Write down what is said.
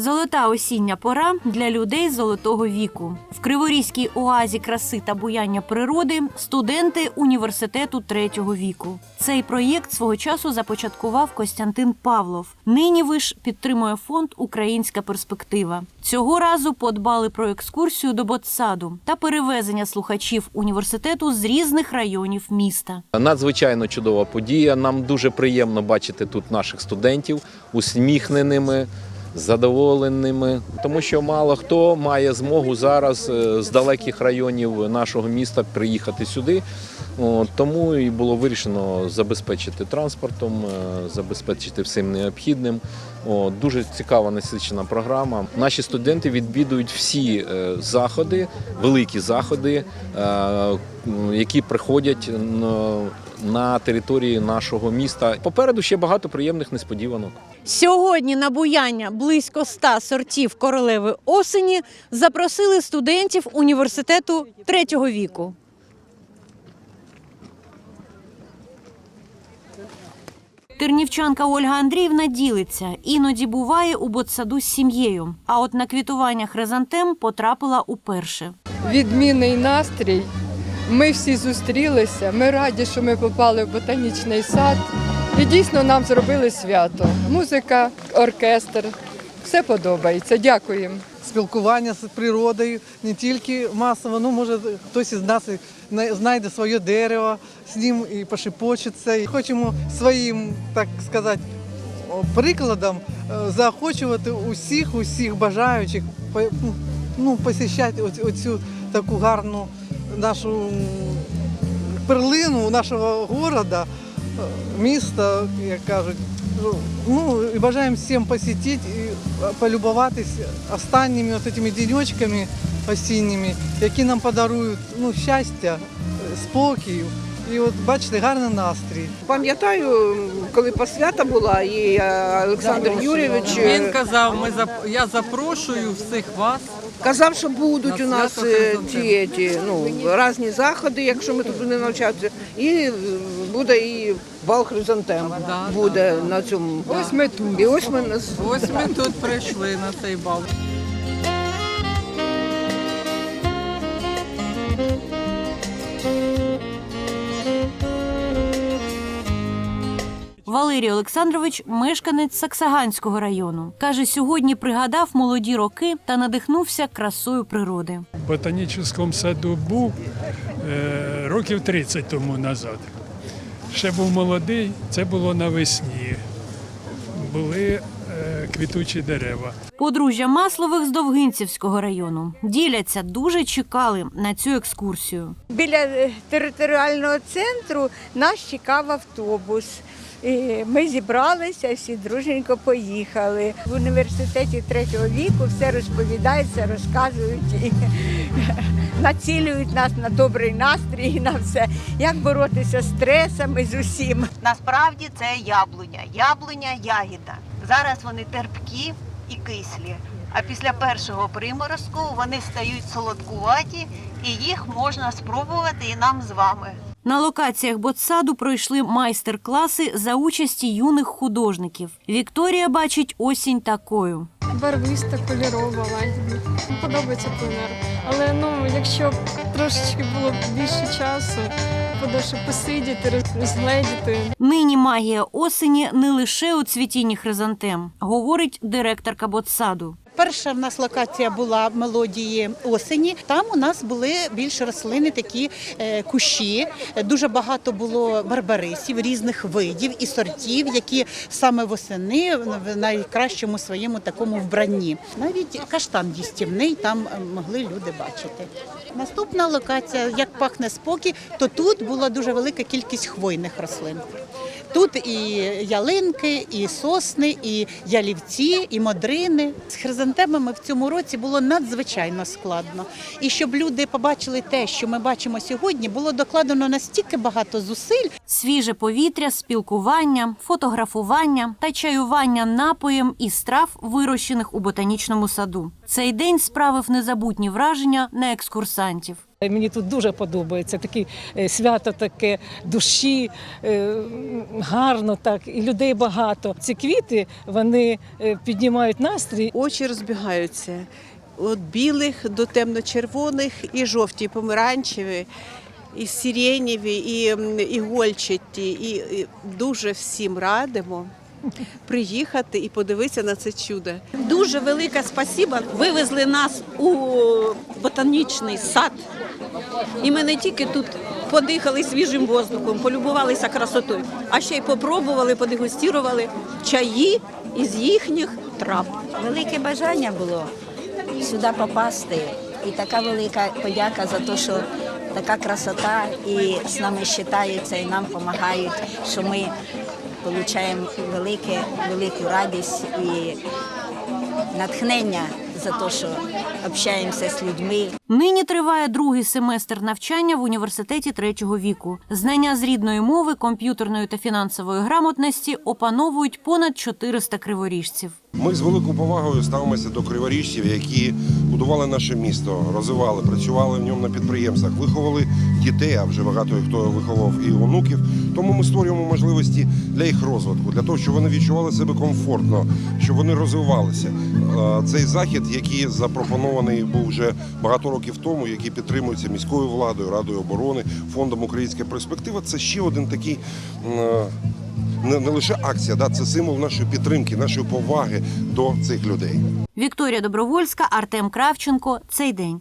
Золота осіння пора для людей золотого віку. В Криворізькій оазі краси та буяння природи студенти університету третього віку. Цей проєкт свого часу започаткував Костянтин Павлов. Нині виш підтримує фонд Українська перспектива. Цього разу подбали про екскурсію до Ботсаду та перевезення слухачів університету з різних районів міста. Надзвичайно чудова подія. Нам дуже приємно бачити тут наших студентів усміхненими, задоволеними, тому що мало хто має змогу зараз е, з далеких районів нашого міста приїхати сюди. Тому і було вирішено забезпечити транспортом, е, забезпечити всім необхідним. Дуже цікава насичена програма. Наші студенти відвідують всі е, заходи, великі заходи, які приходять на- території нашого міста. Попереду ще багато приємних несподіванок. Сьогодні на буяння близько ста сортів королеви осені запросили студентів університету третього віку. Тернівчанка Ольга Андріївна ділиться. Іноді буває у ботсаду з сім'єю. А от на квітування хризантем потрапила уперше. відмінний настрій. Ми всі зустрілися. Ми раді, що ми попали в ботанічний сад. І дійсно нам зробили свято. Музика, оркестр. Все подобається. Дякуємо. спілкування з природою, не тільки масово, ну може хтось із нас знайде своє дерево, з ним і пошепочеться. І хочемо своїм, так сказати, прикладом е, заохочувати усіх, усіх бажаючих ну, ну, посіщати оцю таку гарну нашу перлину нашого города, е, міста, як кажуть. Ну, і бажаємо всім посетити і полюбуватись останніми от этими діньочками осінніми, які нам подарують ну, щастя, спокій. І от бачите, гарний настрій. Пам'ятаю, коли посвята була, і е, Олександр Юрійович е, Він казав, ми зап- я запрошую всіх вас. казав, що будуть у нас е, ті, ті ну, різні заходи, якщо ми тут будемо навчатися, і буде і бал хризантем Да, буде на цьому. Ось ми тут. І ось ми нас Ось ми тут прийшли на цей бал. Валерій Олександрович мешканець Саксаганського району. Каже, сьогодні пригадав молоді роки та надихнувся красою природи. В ботанічному саду був е, років 30 тому назад. Ще був молодий, це було навесні. Були е, квітучі дерева. Подружжя Маслових з Довгинцівського району діляться, дуже чекали на цю екскурсію. Біля е, територіального центру нас чекав автобус. І ми зібралися, всі друженько поїхали. В університеті третього віку все розповідається, розказують і націлюють нас на добрий настрій, на все, як боротися з стресами з усім. Насправді це яблуня, яблуня ягіда. Зараз вони терпкі і кислі. А після першого приморозку вони стають солодкуваті, і їх можна спробувати і нам з вами. На локаціях ботсаду пройшли майстер-класи за участі юних художників. Вікторія бачить осінь такою. барвиста, кольорова, лагідна. Подобається пленер. Але ну, якщо б трошечки було б більше часу, подовше посидіти, роз- розгледіти, Нині магія осені не лише у цвітінні хризантем, говорить директорка ботсаду. Перша в нас локація була мелодії осені. Там у нас були більш рослини, такі е, кущі. Дуже багато було барбарисів різних видів і сортів, які саме восени в найкращому своєму такому вбранні. Навіть каштан їстівний там е, могли люди бачити. Наступна локація, як пахне спокій, то тут була дуже велика кількість хвойних рослин. Тут і ялинки, і сосни, і ялівці, і модрини. З хризантемами в цьому році було надзвичайно складно. І щоб люди побачили те, що ми бачимо сьогодні, було докладено настільки багато зусиль, Свіже повітря, спілкування, фотографування та чаювання напоєм із страв, вирощених у ботанічному саду. Цей день справив незабутні враження на екскурсантів. Мені тут дуже подобається таке е, свято, таке душі, е, гарно так, і людей багато. Ці квіти вони е, піднімають настрій. Очі розбігаються. От білих до темно-червоних, і жовті, і помаранчеві, і сиренєві, і, м, і гольчаті. І, і дуже всім радимо приїхати і подивитися на це чудо. Дуже велике спасіба. Вивезли нас у ботанічний сад. І ми не тільки тут подихали свіжим воздухом, полюбувалися красотою, а ще й попробували, подегустірували чаї із їхніх трав. Велике бажання було сюди попасти. І така велика подяка за те, що така красота і з нами вважаються, і нам допомагають, що ми отримуємо велике, велику радість і натхнення за те, що общаємося з людьми. Нині триває другий семестр навчання в університеті третього віку. Знання з рідної мови, комп'ютерної та фінансової грамотності опановують понад 400 криворіжців. Ми з великою повагою ставимося до криворіжців, які будували наше місто, розвивали, працювали в ньому на підприємствах, виховали дітей, а вже багато хто виховав і онуків. Тому ми створюємо можливості для їх розвитку, для того, щоб вони відчували себе комфортно, щоб вони розвивалися. Е, Цей захід, який запропонований був вже багато років тому, який підтримується міською владою, радою оборони, фондом Українська перспектива, це ще один такий. Не, не лише акція, да, це символ нашої підтримки, нашої поваги до цих людей. Вікторія Добровольська, Артем Кравченко. Цей день.